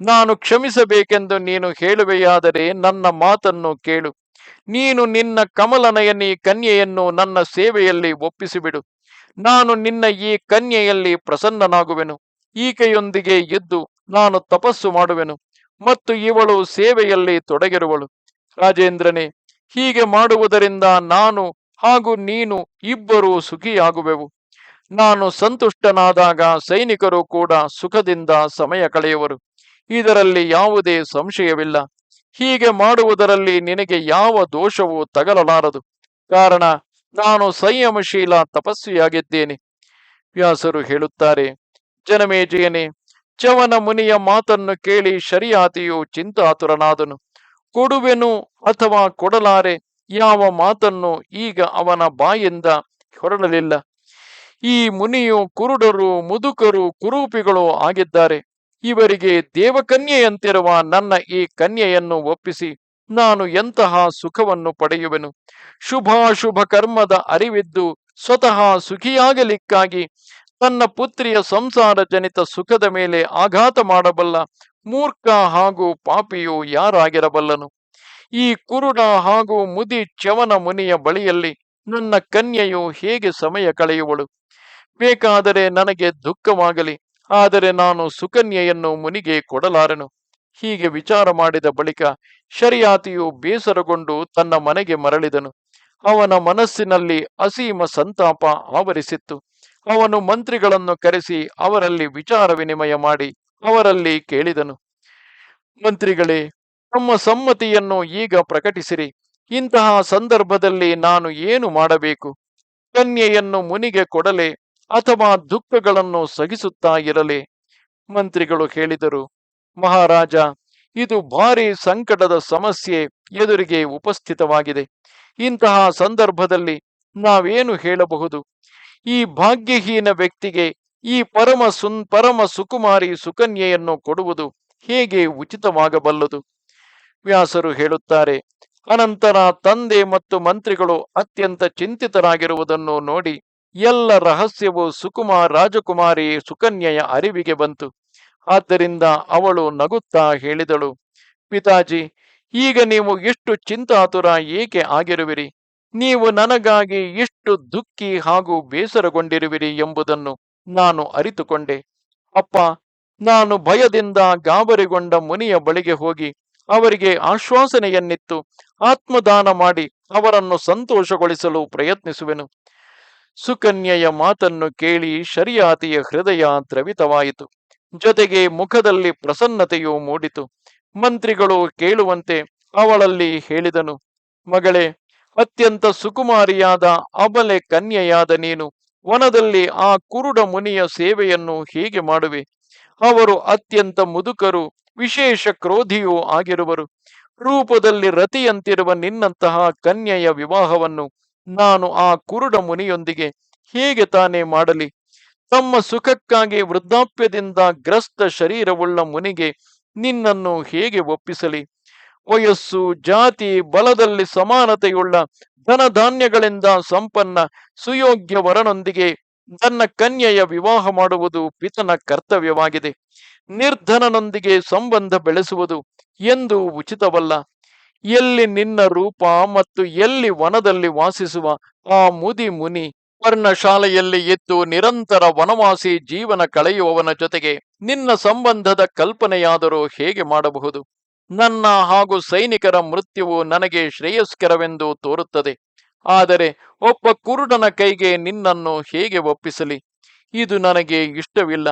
ನಾನು ಕ್ಷಮಿಸಬೇಕೆಂದು ನೀನು ಹೇಳುವೆಯಾದರೆ ನನ್ನ ಮಾತನ್ನು ಕೇಳು. ನೀನು ನಿನ್ನ ಕಮಲನಯನಿ ಕನ್ಯೆಯನ್ನು ನನ್ನ ಸೇವೆಯಲ್ಲಿ ಒಪ್ಪಿಸಿಬಿಡು. ನಾನು ನಿನ್ನ ಈ ಕನ್ಯೆಯಲ್ಲಿ ಪ್ರಸನ್ನನಾಗುವೆನು. ಈಕೆಯೊಂದಿಗೆ ಎದ್ದು ನಾನು ತಪಸ್ಸು ಮಾಡುವೆನು ಮತ್ತು ಇವಳು ಸೇವೆಯಲ್ಲಿ ತೊಡಗಿರುವಳು. ರಾಜೇಂದ್ರನೇ, ಹೀಗೆ ಮಾಡುವುದರಿಂದ ನಾನು ಹಾಗೂ ನೀನು ಇಬ್ಬರೂ ಸುಖಿಯಾಗುವೆವು. ನಾನು ಸಂತುಷ್ಟನಾದಾಗ ಸೈನಿಕರು ಕೂಡ ಸುಖದಿಂದ ಸಮಯ ಕಳೆಯುವರು. ಇದರಲ್ಲಿ ಯಾವುದೇ ಸಂಶಯವಿಲ್ಲ. ಹೀಗೆ ಮಾಡುವುದರಲ್ಲಿ ನಿನಗೆ ಯಾವ ದೋಷವೂ ತಗಲಲಾರದು. ಕಾರಣ, ನಾನು ಸಂಯಮಶೀಲ ತಪಸ್ವಿಯಾಗಿದ್ದೇನೆ. ವ್ಯಾಸರು ಹೇಳುತ್ತಾರೆ, ಜನಮೇಜಯನೇ, ಚವನ ಮುನಿಯ ಮಾತನ್ನು ಕೇಳಿ ಶರಿಯಾತಿಯು ಚಿಂತಾತುರನಾದನು. ಕೊಡುವೆನು ಅಥವಾ ಕೊಡಲಾರೆ, ಯಾವ ಮಾತನ್ನು ಈಗ ಅವನ ಬಾಯಿಂದ ಹೊರಡಲಿಲ್ಲ. ಈ ಮುನಿಯು ಕುರುಡರು, ಮುದುಕರು, ಕುರೂಪಿಗಳು ಆಗಿದ್ದಾರೆ. ಇವರಿಗೆ ದೇವಕನ್ಯೆಯಂತಿರುವ ನನ್ನ ಈ ಕನ್ಯೆಯನ್ನು ಒಪ್ಪಿಸಿ ನಾನು ಎಂತಹ ಸುಖವನ್ನು ಪಡೆಯುವೆನು? ಶುಭಾಶುಭ ಕರ್ಮದ ಅರಿವಿದ್ದು ಸ್ವತಃ ಸುಖಿಯಾಗಲಿಕ್ಕಾಗಿ ತನ್ನ ಪುತ್ರಿಯ ಸಂಸಾರ ಜನಿತ ಸುಖದ ಮೇಲೆ ಆಘಾತ ಮಾಡಬಲ್ಲ ಮೂರ್ಖ ಹಾಗೂ ಪಾಪಿಯು ಯಾರಾಗಿರಬಲ್ಲನು? ಈ ಕುರುಡ ಹಾಗೂ ಮುದಿ ಚವನ ಮುನಿಯ ಬಳಿಯಲ್ಲಿ ನನ್ನ ಕನ್ಯೆಯು ಹೇಗೆ ಸಮಯ ಕಳೆಯುವಳು? ಬೇಕಾದರೆ ನನಗೆ ದುಃಖವಾಗಲಿ. ಆದರೆ ನಾನು ಸುಕನ್ಯೆಯನ್ನು ಮುನಿಗೆ ಕೊಡಲಾರೆನು. ಹೀಗೆ ವಿಚಾರ ಮಾಡಿದ ಬಳಿಕ ಶರಿಯಾತಿಯು ಬೇಸರಗೊಂಡು ತನ್ನ ಮನೆಗೆ ಮರಳಿದನು. ಅವನ ಮನಸ್ಸಿನಲ್ಲಿ ಅಸೀಮ ಸಂತಾಪ ಆವರಿಸಿತ್ತು. ಅವನು ಮಂತ್ರಿಗಳನ್ನು ಕರೆಸಿ ಅವರಲ್ಲಿ ವಿಚಾರ ವಿನಿಮಯ ಮಾಡಿ ಅವರಲ್ಲಿ ಕೇಳಿದನು. ಮಂತ್ರಿಗಳೇ ತಮ್ಮ ಸಮ್ಮತಿಯನ್ನು ಈಗ ಪ್ರಕಟಿಸಿರಿ. ಇಂತಹ ಸಂದರ್ಭದಲ್ಲಿ ನಾನು ಏನು ಮಾಡಬೇಕು? ಕನ್ಯೆಯನ್ನು ಮುನಿಗೆ ಕೊಡಲೆ ಅಥವಾ ದುಃಖಗಳನ್ನು ಸಹಿಸುತ್ತಾ ಇರಲಿ, ಮಂತ್ರಿಗಳು ಹೇಳಿದರು. ಮಹಾರಾಜ, ಇದು ಭಾರಿ ಸಂಕಟದ ಸಮಸ್ಯೆ ಎದುರಿಗೆ ಉಪಸ್ಥಿತವಾಗಿದೆ. ಇಂತಹ ಸಂದರ್ಭದಲ್ಲಿ ನಾವೇನು ಹೇಳಬಹುದು? ಈ ಭಾಗ್ಯಹೀನ ವ್ಯಕ್ತಿಗೆ ಈ ಪರಮ ಸುನ್, ಪರಮ ಸುಕುಮಾರಿ ಸುಕನ್ಯೆಯನ್ನು ಕೊಡುವುದು ಹೇಗೆ ಉಚಿತವಾಗಬಲ್ಲದು? ವ್ಯಾಸರು ಹೇಳುತ್ತಾರೆ, ಅನಂತರ ತಂದೆ ಮತ್ತು ಮಂತ್ರಿಗಳು ಅತ್ಯಂತ ಚಿಂತಿತರಾಗಿರುವುದನ್ನು ನೋಡಿ ಎಲ್ಲ ರಹಸ್ಯವು ಸುಕುಮಾರ್ ರಾಜಕುಮಾರಿ ಸುಕನ್ಯೆಯ ಅರಿವಿಗೆ ಬಂತು. ಆದ್ದರಿಂದ ಅವಳು ನಗುತ್ತಾ ಹೇಳಿದಳು, ಪಿತಾಜಿ, ಈಗ ನೀವು ಇಷ್ಟು ಚಿಂತಾತುರ ಏಕೆ ಆಗಿರುವಿರಿ? ನೀವು ನನಗಾಗಿ ಇಷ್ಟು ದುಃಖಿ ಹಾಗೂ ಬೇಸರಗೊಂಡಿರುವಿರಿ ಎಂಬುದನ್ನು ನಾನು ಅರಿತುಕೊಂಡೆ. ಅಪ್ಪ, ನಾನು ಭಯದಿಂದ ಗಾಬರಿಗೊಂಡ ಮುನಿಯ ಬಳಿಗೆ ಹೋಗಿ ಅವರಿಗೆ ಆಶ್ವಾಸನೆಯನ್ನಿತ್ತು. ಆತ್ಮದಾನ ಮಾಡಿ ಅವರನ್ನು ಸಂತೋಷಗೊಳಿಸಲು ಪ್ರಯತ್ನಿಸುವೆನು. ಸುಕನ್ಯೆಯ ಮಾತನ್ನು ಕೇಳಿ ಶರಿಯಾತಿಯ ಹೃದಯ ದ್ರವಿತವಾಯಿತು. ಜೊತೆಗೆ ಮುಖದಲ್ಲಿ ಪ್ರಸನ್ನತೆಯು ಮೂಡಿತು. ಮಂತ್ರಿಗಳು ಕೇಳುವಂತೆ ಅವಳಲ್ಲಿ ಹೇಳಿದನು, ಮಗಳೇ, ಅತ್ಯಂತ ಸುಕುಮಾರಿಯಾದ ಅಬಲೆ ಕನ್ಯೆಯಾದ ನೀನು, ವನದಲ್ಲಿ ಆ ಕುರುಡ ಮುನಿಯ ಸೇವೆಯನ್ನು ಹೇಗೆ ಮಾಡುವೆ. ಅವರು ಅತ್ಯಂತ ಮುದುಕರು, ವಿಶೇಷ ಕ್ರೋಧಿಯೂ ಆಗಿರುವರು. ರೂಪದಲ್ಲಿ ರತಿಯಂತಿರುವ ನಿನ್ನಂತಹ ಕನ್ಯೆಯ ವಿವಾಹವನ್ನು ನಾನು ಆ ಕುರುಡ ಮುನಿಯೊಂದಿಗೆ ಹೇಗೆ ತಾನೇ ಮಾಡಲಿ? ತಮ್ಮ ಸುಖಕ್ಕಾಗಿ ವೃದ್ಧಾಪ್ಯದಿಂದ ಗ್ರಸ್ತ ಶರೀರವುಳ್ಳ ಮುನಿಗೆ ನಿನ್ನನ್ನು ಹೇಗೆ ಒಪ್ಪಿಸಲಿ? ವಯಸ್ಸು, ಜಾತಿ, ಬಲದಲ್ಲಿ ಸಮಾನತೆಯುಳ್ಳ ಧನಧಾನ್ಯಗಳಿಂದ ಸಂಪನ್ನ ಸುಯೋಗ್ಯ ವರನೊಂದಿಗೆ ನನ್ನ ಕನ್ಯೆಯ ವಿವಾಹ ಮಾಡುವುದು ಪಿತನ ಕರ್ತವ್ಯವಾಗಿದೆ. ನಿರ್ಧನನೊಂದಿಗೆ ಸಂಬಂಧ ಬೆಳೆಸುವುದು ಎಂದು ಉಚಿತವಲ್ಲ. ಎಲ್ಲಿ ನಿನ್ನ ರೂಪ ಮತ್ತು ಎಲ್ಲಿ ವನದಲ್ಲಿ ವಾಸಿಸುವ? ಆ ಮುದಿ ಮುನಿ, ವರ್ಣಶಾಲೆಯಲ್ಲಿ ಎದ್ದು ನಿರಂತರ ವನವಾಸಿ ಜೀವನ ಕಳೆಯುವವನ ಜೊತೆಗೆ ನಿನ್ನ ಸಂಬಂಧದ ಕಲ್ಪನೆಯಾದರೂ ಹೇಗೆ ಮಾಡಬಹುದು? ನನ್ನ ಹಾಗೂ ಸೈನಿಕರ ಮೃತ್ಯುವು ನನಗೆ ಶ್ರೇಯಸ್ಕರವೆಂದು ತೋರುತ್ತದೆ. ಆದರೆ ಒಬ್ಬ ಕುರುಡನ ಕೈಗೆ ನಿನ್ನನ್ನು ಹೇಗೆ ಒಪ್ಪಿಸಲಿ? ಇದು ನನಗೆ ಇಷ್ಟವಿಲ್ಲ.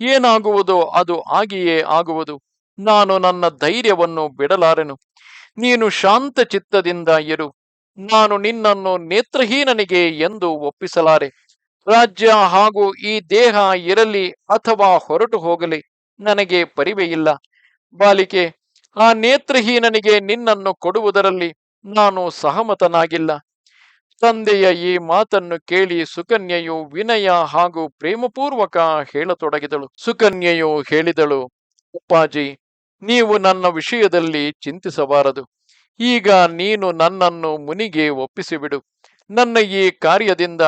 ಏನಾಗುವುದೋ ಅದು ಆಗಿಯೇ ಆಗುವುದು. ನಾನು ನನ್ನ ಧೈರ್ಯವನ್ನು ಬಿಡಲಾರೆನು. ನೀನು ಶಾಂತ ಚಿತ್ತದಿಂದ ಇರು. ನಾನು ನಿನ್ನನ್ನು ನೇತ್ರಹೀನನಿಗೆ ಎಂದು ಒಪ್ಪಿಸಲಾರೆ. ರಾಜ್ಯ ಹಾಗೂ ಈ ದೇಹ ಇರಲಿ ಅಥವಾ ಹೊರಟು ಹೋಗಲಿ, ನನಗೆ ಪರಿವೆಯಿಲ್ಲ ಬಾಲಿಕೆ, ಆ ನೇತ್ರಹೀನನಿಗೆ ನಿನ್ನನ್ನು ಕೊಡುವುದರಲ್ಲಿ ನಾನು ಸಹಮತನಾಗಿಲ್ಲ. ತಂದೆಯ ಈ ಮಾತನ್ನು ಕೇಳಿ ಸುಕನ್ಯೆಯು ವಿನಯ ಹಾಗೂ ಪ್ರೇಮಪೂರ್ವಕ ಹೇಳತೊಡಗಿದಳು. ಸುಕನ್ಯೆಯು ಹೇಳಿದಳು, ಅಪ್ಪಾಜಿ ನೀವು ನನ್ನ ವಿಷಯದಲ್ಲಿ ಚಿಂತಿಸಬಾರದು. ಈಗ ನೀನು ನನ್ನನ್ನು ಮುನಿಗೆ ಒಪ್ಪಿಸಿಬಿಡು. ನನ್ನ ಈ ಕಾರ್ಯದಿಂದ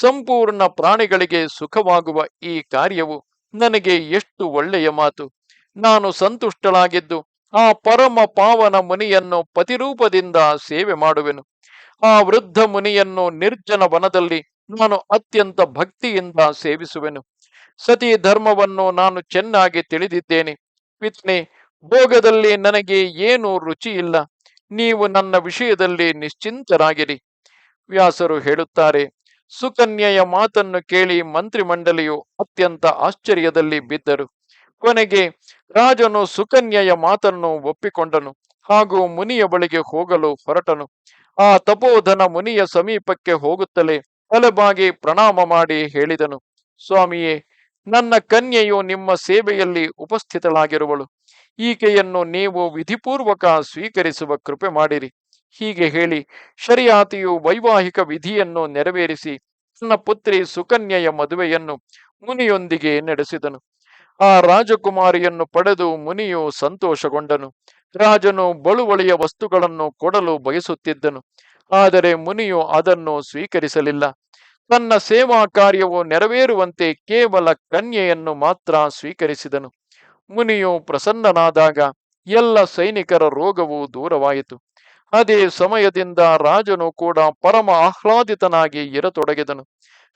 ಸಂಪೂರ್ಣ ಪ್ರಾಣಿಗಳಿಗೆ ಸುಖವಾಗುವ ಈ ಕಾರ್ಯವು ನನಗೆ ಎಷ್ಟು ಒಳ್ಳೆಯ ಮಾತು. ನಾನು ಸಂತುಷ್ಟಳಾಗಿದ್ದು ಆ ಪರಮ ಪಾವನ ಮುನಿಯನ್ನು ಪತಿರೂಪದಿಂದ ಸೇವೆ ಮಾಡುವೆನು. ಆ ವೃದ್ಧ ಮುನಿಯನ್ನು ನಿರ್ಜನ ವನದಲ್ಲಿ ನಾನು ಅತ್ಯಂತ ಭಕ್ತಿಯಿಂದ ಸೇವಿಸುವೆನು. ಸತಿ ಧರ್ಮವನ್ನು ನಾನು ಚೆನ್ನಾಗಿ ತಿಳಿದಿದ್ದೇನೆ. ಪಿತ್ನೆ ಭೋಗದಲ್ಲಿ ನನಗೆ ಏನು ರುಚಿ ಇಲ್ಲ. ನೀವು ನನ್ನ ವಿಷಯದಲ್ಲಿ ನಿಶ್ಚಿಂತರಾಗಿರಿ. ವ್ಯಾಸರು ಹೇಳುತ್ತಾರೆ, ಸುಕನ್ಯೆಯ ಮಾತನ್ನು ಕೇಳಿ ಮಂತ್ರಿಮಂಡಲಿಯು ಅತ್ಯಂತ ಆಶ್ಚರ್ಯದಲ್ಲಿ ಬಿದ್ದರು. ಕೊನೆಗೆ ರಾಜನು ಸುಕನ್ಯೆಯ ಮಾತನ್ನು ಒಪ್ಪಿಕೊಂಡನು ಹಾಗೂ ಮುನಿಯ ಬಳಿಗೆ ಹೋಗಲು ಹೊರಟನು. ಆ ತಪೋಧನ ಮುನಿಯ ಸಮೀಪಕ್ಕೆ ಹೋಗುತ್ತಲೇ ತಲೆಬಾಗಿ ಪ್ರಣಾಮ ಮಾಡಿ ಹೇಳಿದನು, ಸ್ವಾಮಿಯೇ, ನನ್ನ ಕನ್ಯೆಯು ನಿಮ್ಮ ಸೇವೆಯಲ್ಲಿ ಉಪಸ್ಥಿತಳಾಗಿರುವಳು. ಈಕೆಯನ್ನು ನೀವು ವಿಧಿಪೂರ್ವಕ ಸ್ವೀಕರಿಸುವ ಕೃಪೆ ಮಾಡಿರಿ. ಹೀಗೆ ಹೇಳಿ ಶರಿಯಾತಿಯು ವೈವಾಹಿಕ ವಿಧಿಯನ್ನು ನೆರವೇರಿಸಿ ತನ್ನ ಪುತ್ರಿ ಸುಕನ್ಯೆಯ ಮದುವೆಯನ್ನು ಮುನಿಯೊಂದಿಗೆ ನಡೆಸಿದನು. ಆ ರಾಜಕುಮಾರಿಯನ್ನು ಪಡೆದು ಮುನಿಯು ಸಂತೋಷಗೊಂಡನು. ರಾಜನು ಬಳುವಳಿಯ ವಸ್ತುಗಳನ್ನು ಕೊಡಲು ಬಯಸುತ್ತಿದ್ದನು. ಆದರೆ ಮುನಿಯು ಅದನ್ನು ಸ್ವೀಕರಿಸಲಿಲ್ಲ. ತನ್ನ ಸೇವಾ ಕಾರ್ಯವು ನೆರವೇರುವಂತೆ ಕೇವಲ ಕನ್ಯೆಯನ್ನು ಮಾತ್ರ ಸ್ವೀಕರಿಸಿದನು. ಮುನಿಯು ಪ್ರಸನ್ನನಾದಾಗ ಎಲ್ಲ ಸೈನಿಕರ ರೋಗವು ದೂರವಾಯಿತು. ಅದೇ ಸಮಯದಿಂದ ರಾಜನು ಕೂಡ ಪರಮ ಆಹ್ಲಾದಿತನಾಗಿ ಇರತೊಡಗಿದನು.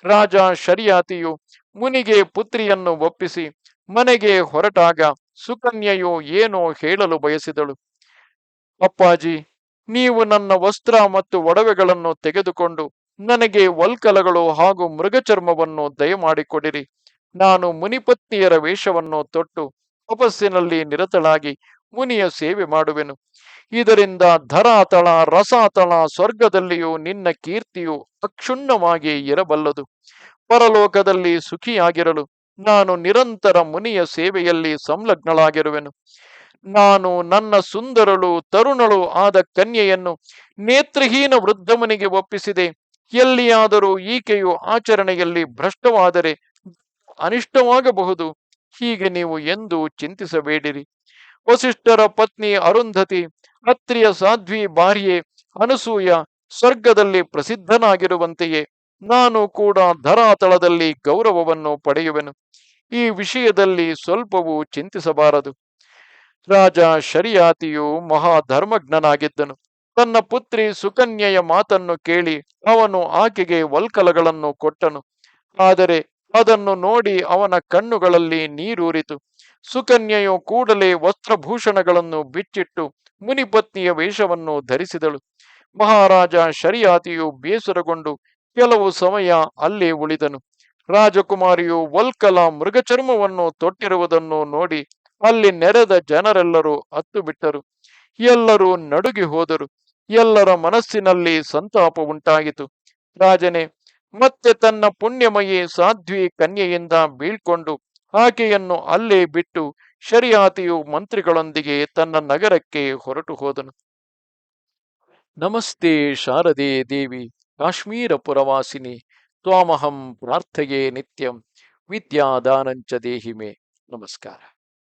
ರಾಜ ಶರಿಯಾತಿಯು ಮುನಿಗೆ ಪುತ್ರಿಯನ್ನು ಒಪ್ಪಿಸಿ ಮನೆಗೆ ಹೊರಟಾಗ ಸುಕನ್ಯೆಯು ಏನೋ ಹೇಳಲು ಬಯಸಿದಳು. ಅಪ್ಪಾಜಿ, ನೀವು ನನ್ನ ವಸ್ತ್ರ ಮತ್ತು ಒಡವೆಗಳನ್ನು ತೆಗೆದುಕೊಂಡು ನನಗೆ ವಲ್ಕಲಗಳು ಹಾಗೂ ಮೃಗಚರ್ಮವನ್ನು ದಯಮಾಡಿಕೊಡಿರಿ. ನಾನು ಮುನಿಪತ್ನಿಯರ ವೇಷವನ್ನು ತೊಟ್ಟು ತಪಸ್ಸಿನಲ್ಲಿ ನಿರತಳಾಗಿ ಮುನಿಯ ಸೇವೆ ಮಾಡುವೆನು. ಇದರಿಂದ ಧರಾತಳ, ರಸಾತಳ ಸ್ವರ್ಗದಲ್ಲಿಯೂ ನಿನ್ನ ಕೀರ್ತಿಯು ಅಕ್ಷುಣ್ಣವಾಗಿ ಇರಬಲ್ಲದು ಪರಲೋಕದಲ್ಲಿ ಸುಖಿಯಾಗಿರಲು ನಾನು ನಿರಂತರ ಮುನಿಯ ಸೇವೆಯಲ್ಲಿ ಸಂಲಗ್ನಳಾಗಿರುವೆನು. ನಾನು ನನ್ನ ಸುಂದರಳು, ತರುಣಳು ಆದ ಕನ್ಯೆಯನ್ನು ನೇತ್ರಹೀನ ವೃದ್ಧಮನಿಗೆ ಒಪ್ಪಿಸಿದೆ. ಎಲ್ಲಿಯಾದರೂ ಈಕೆಯು ಆಚರಣೆಯಲ್ಲಿ ಭ್ರಷ್ಟವಾದರೆ ಅನಿಷ್ಟವಾಗಬಹುದು. ಹೀಗೆ ನೀವು ಎಂದು ಚಿಂತಿಸಬೇಡಿರಿ. ವಸಿಷ್ಠರ ಪತ್ನಿ ಅರುಂಧತಿ, ಅತ್ರಿಯ ಸಾಧ್ವಿ ಭಾರ್ಯೆ ಅನಸೂಯ ಸ್ವರ್ಗದಲ್ಲಿ ಪ್ರಸಿದ್ಧನಾಗಿರುವಂತೆಯೇ ನಾನು ಕೂಡ ಧರಾತಳದಲ್ಲಿ ಗೌರವವನ್ನು ಪಡೆಯುವೆನು. ಈ ವಿಷಯದಲ್ಲಿ ಸ್ವಲ್ಪವೂ ಚಿಂತಿಸಬಾರದು. ರಾಜ ಶರಿಯಾತಿಯು ಮಹಾ ಧರ್ಮಜ್ಞನಾಗಿದ್ದನು ತನ್ನ ಪುತ್ರಿ ಸುಕನ್ಯೆಯ ಮಾತನ್ನು ಕೇಳಿ ಅವನು ಆಕೆಗೆ ವಲ್ಕಲಗಳನ್ನು ಕೊಟ್ಟನು. ಆದರೆ ಅದನ್ನು ನೋಡಿ ಅವನ ಕಣ್ಣುಗಳಲ್ಲಿ ನೀರೂರಿತು. ಸುಕನ್ಯೆಯು ಕೂಡಲೇ ವಸ್ತ್ರಭೂಷಣಗಳನ್ನು ಬಿಚ್ಚಿಟ್ಟು ಮುನಿಪತ್ನಿಯ ವೇಷವನ್ನು ಧರಿಸಿದಳು. ಮಹಾರಾಜ ಶರಿಯಾತಿಯು ಬೇಸರಗೊಂಡು ಕೆಲವು ಸಮಯ ಅಲ್ಲೇ ಉಳಿದನು. ರಾಜಕುಮಾರಿಯು ವಲ್ಕಲ ಮೃಗಚರ್ಮವನ್ನು ತೊಟ್ಟಿರುವುದನ್ನು ನೋಡಿ ಅಲ್ಲಿ ನೆರೆದ ಜನರೆಲ್ಲರೂ ಹತ್ತು ಬಿಟ್ಟರು ಎಲ್ಲರೂ ನಡುಗಿ ಹೋದರು. ಎಲ್ಲರ ಮನಸ್ಸಿನಲ್ಲಿ ಸಂತಾಪ ಉಂಟಾಗಿತು ರಾಜನೇ ಮತ್ತೆ ತನ್ನ ಪುಣ್ಯಮಯಿ ಸಾಧ್ವಿ ಕನ್ಯೆಯಿಂದ ಬೀಳ್ಕೊಂಡು ಆಕೆಯನ್ನು ಅಲ್ಲೇ ಬಿಟ್ಟು ಶರಿಯಾತಿಯು ಮಂತ್ರಿಗಳೊಂದಿಗೆ ತನ್ನ ನಗರಕ್ಕೆ ಹೊರಟು ಹೋದನು. ನಮಸ್ತೆ ಶಾರದೆ ದೇವಿ ಕಾಶ್ಮೀರ ಪುರವಾಸಿನಿ ತ್ವಾಮಹಂ ಪ್ರಾರ್ಥೆಯೇ ನಿತ್ಯಂ, ವಿದ್ಯಾದಾನಂಚ ದೇಹಿಮೆ. ನಮಸ್ಕಾರ.